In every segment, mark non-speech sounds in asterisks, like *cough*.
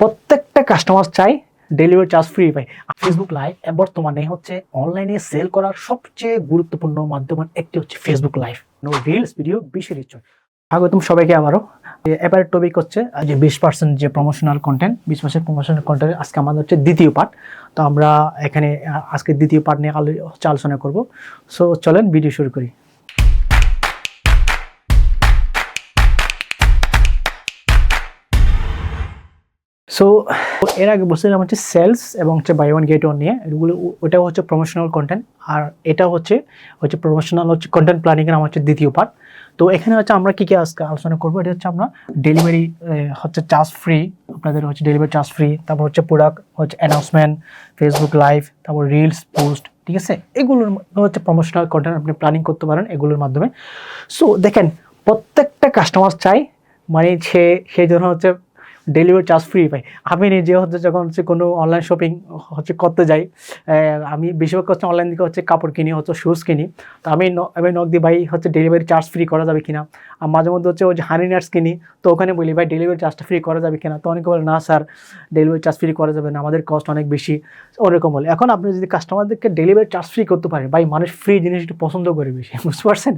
প্রত্যেকটা কাস্টমার চাই delivery charge free পাই ফেসবুক লাইভ বর্তমানে হচ্ছে অনলাইনে সেল করার সবচেয়ে গুরুত্বপূর্ণ মাধ্যম একটি হচ্ছে Facebook live no reels video বিশের ইচ্ছা স্বাগতম সবাইকে আবারও। এবারের টপিক হচ্ছে যে বিশ পার্সেন্ট যে প্রমোশনাল কন্টেন্ট বিশ পার্সেন্ট প্রমোশনাল কন্টেন্ট আজকে আমাদের হচ্ছে দ্বিতীয় পার্ট তো আমরা এখানে আজকে দ্বিতীয় পার্ট নিয়ে আলো- হচ্ছে আলোচনা করব। সো চলেন ভিডিও শুরু করি। সো এর আগে বলছিলাম হচ্ছে সেলস এবং হচ্ছে বাই ওয়ান গেট ওয়ান নিয়ে, এগুলো ওটাও হচ্ছে প্রমোশনাল কন্টেন্ট আর এটা হচ্ছে হচ্ছে প্রমোশনাল হচ্ছে কন্টেন্ট প্ল্যানিংয়ের আমার হচ্ছে দ্বিতীয় পার্ট তো এখানে হচ্ছে আমরা কী কী আজকে আলোচনা করব, এটা হচ্ছে আমরা ডেলিভারি হচ্ছে চার্জ ফ্রি আপনাদের হচ্ছে ডেলিভারি চার্জ ফ্রি তারপর হচ্ছে প্রোডাক্ট হচ্ছে অ্যানাউন্সমেন্ট ফেসবুক লাইভ তারপর রিলস পোস্ট ঠিক আছে? এগুলোর হচ্ছে প্রমোশনাল কন্টেন্ট আপনি প্ল্যানিং করতে পারেন এগুলোর মাধ্যমে। সো দেখেন, প্রত্যেকটা কাস্টমার চাই মানে সে সেই জন্য হচ্ছে ডেলিভারি চার্জ ফ্রি পাই। আমি নিজে হচ্ছে যখন হচ্ছে কোনো অনলাইন শপিং হচ্ছে করতে যাই আমি বেশিরভাগ হচ্ছে অনলাইন দিকে হচ্ছে কাপড় কিনি, হচ্ছে শুজ কিনি। তো আমি আমি নক দিই, ভাই, হচ্ছে ডেলিভারি চার্জ ফ্রি করা যাবে কিনা? আর মাঝে মধ্যে হচ্ছে ওই যে হানি নাটস কিনি, তো ওখানে বলি, ভাই ডেলিভারি চার্জটা ফ্রি করা যাবে কিনা? তো অনেকে বলে, না স্যার ডেলিভারি চার্জ ফ্রি করা যাবে না, আমাদের কস্ট অনেক বেশি। ওরকম বলে। এখন আপনি যদি কাস্টমারদেরকে ডেলিভারি চার্জ ফ্রি করতে পারেন, ভাই, মানুষ ফ্রি জিনিস একটু পছন্দ করে বেশি। *laughs* বুঝতে পারছেন?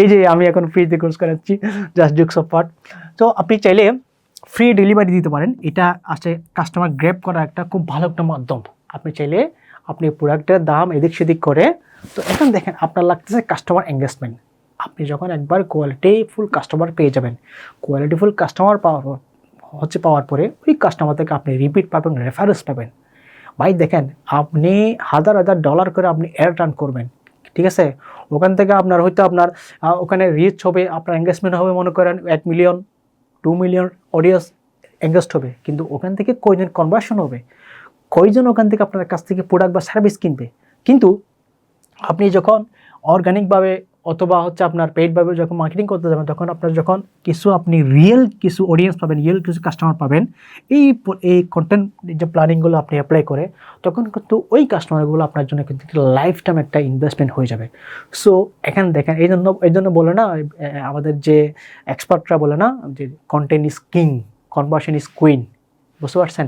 এই যে আমি এখন ফ্রিতে কোর্স করাচ্ছি জাস্ট জুকস অফ পার্ট তো আপনি চাইলে ফ্রি ডেলিভারি দিতে পারেন। এটা আসলে কাস্টমার গ্রেপ করার একটা খুব ভালো একটা মাধ্যম। আপনি চাইলে আপনি প্রোডাক্টের দাম এদিক সেদিক করে, তো এখন দেখেন আপনার লাগতেছে কাস্টমার এঙ্গেজমেন্ট আপনি যখন একবার কোয়ালিটি ফুল কাস্টমার পেয়ে যাবেন কোয়ালিটি ফুল কাস্টমার পাওয়ার হচ্ছে পাওয়ার পরে ওই কাস্টমার থেকে আপনি রিপিট পাবেন রেফারেন্স পাবেন। ভাই দেখেন, আপনি হাজার হাজার ডলার করে আপনি এয়ার টার্ন করবেন, ঠিক আছে? ওখান থেকে আপনার হয়তো আপনার ওখানে রিচ হবে, আপনার এঙ্গেজমেন্ট হবে, মনে করেন এক million to million audience engaged হবে, কিন্তু ওখান থেকে কয়জন কনভার্সন হবে, কয়জন ওখান থেকে আপনার কাছ থেকে প্রোডাক্ট বা সার্ভিস কিনবে? কিন্তু আপনি যখন অর্গানিকভাবে অথবা হচ্ছে আপনার পেইডভাবে যখন মার্কেটিং করতে যাবেন, তখন আপনার যখন কিছু আপনি রিয়েল কিছু অডিয়েন্স পাবেন রিয়েল কিছু কাস্টমার পাবেন, এই এই কন্টেন্ট যে প্ল্যানিংগুলো আপনি অ্যাপ্লাই করে, তখন কিন্তু ওই কাস্টমারগুলো আপনার জন্য কিন্তু লাইফ টাইম একটা ইনভেস্টমেন্ট হয়ে যাবে। সো এখানে দেখেন, এই জন্য এই জন্য বলে না আমাদের যে এক্সপার্টরা বলে না, যে content is king conversion is queen বুঝতে পারছেন?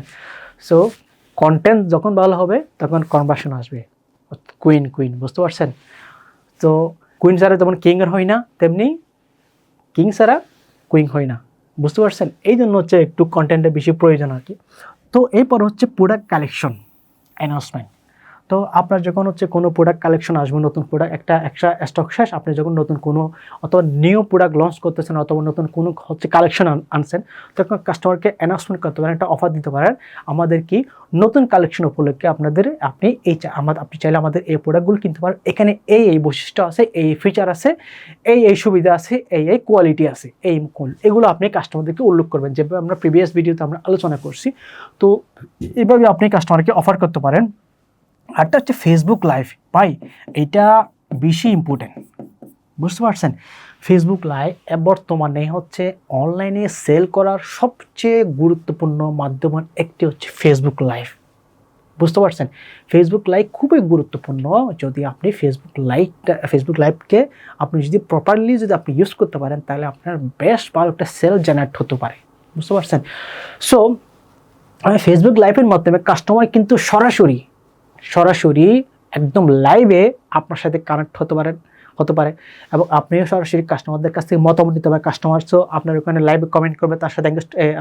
সো কন্টেন্ট যখন ভালো হবে, তখন কনভার্সন আসবে। কুইন কুইন বুঝতে পারছেন? তো কুইন ছাড়া যেমন কিংয়ের হয় না, তেমনি কিং ছাড়া কুইন হয় না। বুঝতে পারছেন? এই জন্য হচ্ছে একটু কন্টেন্টের বেশি প্রয়োজন আর কি। তো এরপর হচ্ছে প্রোডাক্ট কালেকশন অ্যানাউন্সমেন্ট তো আপনার যখন হচ্ছে কোনো প্রোডাক্ট কালেকশন আসবে, নতুন প্রোডাক্ট একটা একটা স্টক শেষ, আপনি যখন নতুন কোনো অথবা নিউ প্রোডাক্ট লঞ্চ করতেছেন অথবা নতুন কোনো হচ্ছে কালেকশন আনছেন, তখন কাস্টমারকে অ্যানাউন্সমেন্ট করতে পারেন, একটা অফার দিতে পারেন, আমাদের কি নতুন কালেকশন উপলক্ষে আপনাদের আপনি এই আমাদের আপনি চাইলে আমাদের এই প্রোডাক্টগুলো কিনতে পারেন। এখানে এই এই বৈশিষ্ট্য আছে, এই ফিচার আছে, এই এই সুবিধা আছে, এই এই কোয়ালিটি আছে, এই এগুলো আপনি কাস্টমারদেরকে উল্লেখ করবেন। যেভাবে আমরা প্রিভিয়াস ভিডিওতে আমরা আলোচনা করছি, তো এইভাবে আপনি কাস্টমারকে অফার করতে পারেন। আরটা হচ্ছে ফেসবুক লাইভ ভাই, এটা বেশি ইম্পর্টেন্ট বুঝতে পারছেন? ফেসবুক লাইভ বর্তমানে হচ্ছে অনলাইনে সেল করার সবচেয়ে গুরুত্বপূর্ণ মাধ্যমের একটি হচ্ছে ফেসবুক লাইভ বুঝতে পারছেন? ফেসবুক লাইভ খুবই গুরুত্বপূর্ণ। যদি আপনি ফেসবুক লাইভটা ফেসবুক লাইভকে আপনি যদি প্রপারলি যদি আপনি ইউজ করতে পারেন, তাহলে আপনার বেস্ট ভালো একটা সেল জেনারেট হতে পারে। বুঝতে পারছেন? সো ফেসবুক লাইভের মাধ্যমে কাস্টমার কিন্তু সরাসরি সরাসরি একদম লাইভে আপনার সাথে কানেক্ট হতে পারেন, হতে পারে। এবং আপনিও সরাসরি কাস্টমারদের কাছ থেকে মতামত নিতে পারেন। কাস্টমার তো আপনার ওখানে লাইভে কমেন্ট করবে, তার সাথে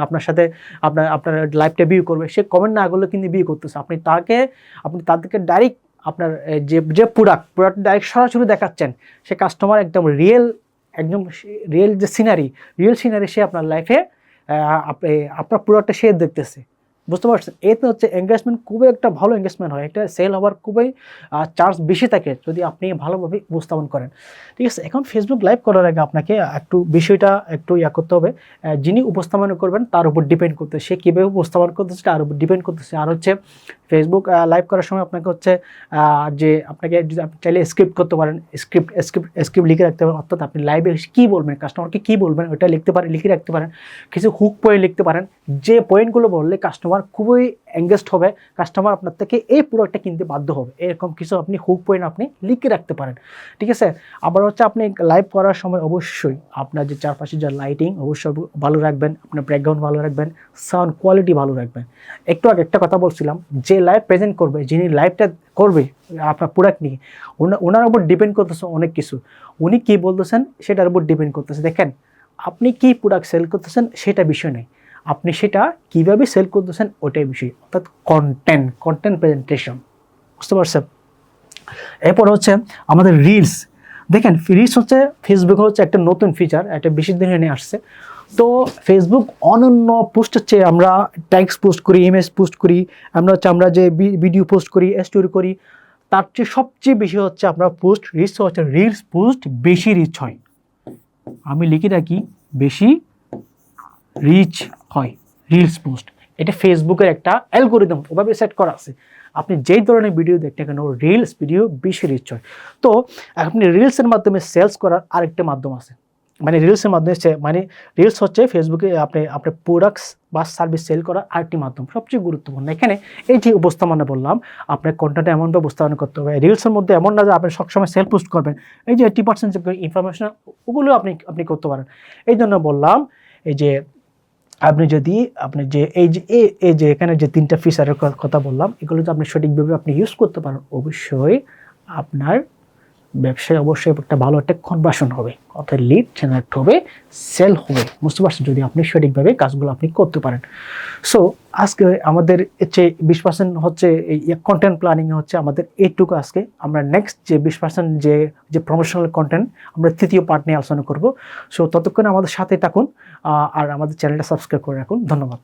আপনার সাথে আপনার আপনার লাইভটা ভিউ করবে। সে কমেন্ট না করলে কিন্তু ভিউ করতেছে। আপনি তাকে, আপনি তাদেরকে ডাইরেক্ট আপনার যে যে প্রোডাক্ট প্রোডাক্ট ডাইরেক্ট সরাসরি দেখাচ্ছেন, সে কাস্টমার একদম রিয়েল একদম রিয়েল যে সিনারি রিয়েল সিনারি সে আপনার লাইফে আপনার প্রোডাক্টটা সে দেখতেছে। বুঝতে পারছেন? এতে হচ্ছে এঙ্গেজমেন্ট খুবই একটা ভালো এঙ্গেজমেন্ট হয়। এটা সেল হওয়ার খুবই চার্জ বেশি থাকে যদি আপনি ভালোভাবে উপস্থাপন করেন। ঠিক আছে, এখন ফেসবুক লাইভ করার আগে আপনাকে একটু বিষয়টা একটু ইয়া করতে হবে। যিনি উপস্থাপন করবেন তার উপর ডিপেন্ড করতে, সে কীভাবে উপস্থাপন করতেছে, তার উপর ডিপেন্ড করতেছে। আর হচ্ছে ফেসবুক লাইভ করার সময় আপনাকে হচ্ছে যে আপনাকে যদি আপনি চাইলে স্ক্রিপ্ট করতে পারেন স্ক্রিপ্ট স্ক্রিপ্ট স্ক্রিপ্ট লিখে রাখতে পারেন। অর্থাৎ আপনি লাইভে কী বলবেন কাস্টমারকে কী বলবেন, ওটা লিখতে পারেন, লিখে রাখতে পারেন। কিছু হুক পয়েন্ট লিখতে পারেন। যে পয়েন্টগুলো বললে কাস্টমার কাস্টমার খুবই এঙ্গেজড হবে কাস্টমার আপনার থেকে এই প্রোডাক্টটা কিনতে বাধ্য হবে। এরকম কিছু আপনি হুক পয়েন্ট আপনি লিখে রাখতে পারেন। ঠিক আছে? আবার হচ্ছে আপনি লাইভ করার সময় অবশ্যই আপনার যে চারপাশে যা লাইটিং অবশ্যই ভালো রাখবেন, আপনার ব্যাকগ্রাউন্ড ভালো রাখবেন সাউন্ড কোয়ালিটি ভালো রাখবেন। একটু আগে একটা কথা বলছিলাম, যে লাইভ প্রেজেন্ট করবে, যিনি লাইভটা করবে, আপনার প্রোডাক্ট নিয়ে, ওনা- ওনার উপর ডিপেন্ড করতেছে অনেক কিছু। উনি কী বলতেছেন, সেটার উপর ডিপেন্ড করতেছে। দেখেন, আপনি কি প্রোডাক্ট সেল করতেছেন, সেটা বিষয় নেই। আপনি সেটা কীভাবে সেল করতেছেন ওটাই বিষয়, অর্থাৎ কন্টেন্ট কন্টেন্ট প্রেজেন্টেশন বুঝতে পারছেন? এরপর হচ্ছে আমাদের রিলস দেখেন রিলস হচ্ছে ফেসবুক হচ্ছে একটা নতুন ফিচার একটা বেশি দিন নিয়ে আসছে। তো ফেসবুক অনন্য পোস্টের চেয়ে আমরা ট্যাক্স পোস্ট করি ইমেজ পোস্ট করি, আমরা হচ্ছে আমরা যে ভিডিও পোস্ট করি স্টোরি করি, তার চেয়ে সবচেয়ে বেশি হচ্ছে আমরা পোস্ট রিচ হচ্ছে রিলস পোস্ট বেশি রিচ হয়। আমি লিখে রাখি, বেশি রিচ হয় রিলস পোস্ট এটা ফেসবুকের একটা অ্যালগোরিদম ওভাবে সেট করা আছে। আপনি যেই ধরনের ভিডিও দেখতে কেন রিলস ভিডিও বেশি রিচ হয়। তো, আপনি রিলসের মাধ্যমে সেলস করার আরেকটা মাধ্যম আছে। মানে রিলসের মাধ্যমে মানে রিলস হচ্ছে ফেসবুকে আপনি আপনার প্রোডাক্টস বা সার্ভিস সেল করার আরেকটি মাধ্যম, সবচেয়ে গুরুত্বপূর্ণ। এখানে এই যে উপস্থাপনা বললাম, আপনার কন্টেন্ট এমনভাবে উপস্থাপনা করতে হবে রিলসের মধ্যে এমন না যে আপনি সবসময় সেল পোস্ট করবেন। এই যে এইটি পার্সেন্ট ইনফরমেশন ওগুলো আপনি আপনি করতে পারেন। এই জন্য বললাম, এই যে আপনি যদি আপনি যে এই যে এই যে এখানে যে তিনটা ফিচারের কথা বললাম, এগুলো যদি আপনি সঠিকভাবে আপনি ইউজ করতে পারেন, অবশ্যই আপনার ব্যবসায় অবশ্যই একটা ভালো একটা কনভার্সন হবে। অর্থাৎ লিড জেনারেট হবে সেল হবে। বুঝতে পারছেন? যদি আপনি সঠিকভাবে কাজগুলো আপনি করতে পারেন। সো আজকে আমাদের হচ্ছে বিশ পার্সেন্ট হচ্ছে এই কন্টেন্ট প্ল্যানিং হচ্ছে আমাদের এইটুকু আজকে। আমরা নেক্সট যে বিশ পার্সেন্ট যে যে প্রমোশনাল কন্টেন্ট আমরা তৃতীয় পার্ট নিয়ে আলোচনা করব। সো ততক্ষণে আমাদের সাথে থাকুন আর আমাদের চ্যানেলটা সাবস্ক্রাইব করে রাখুন। ধন্যবাদ।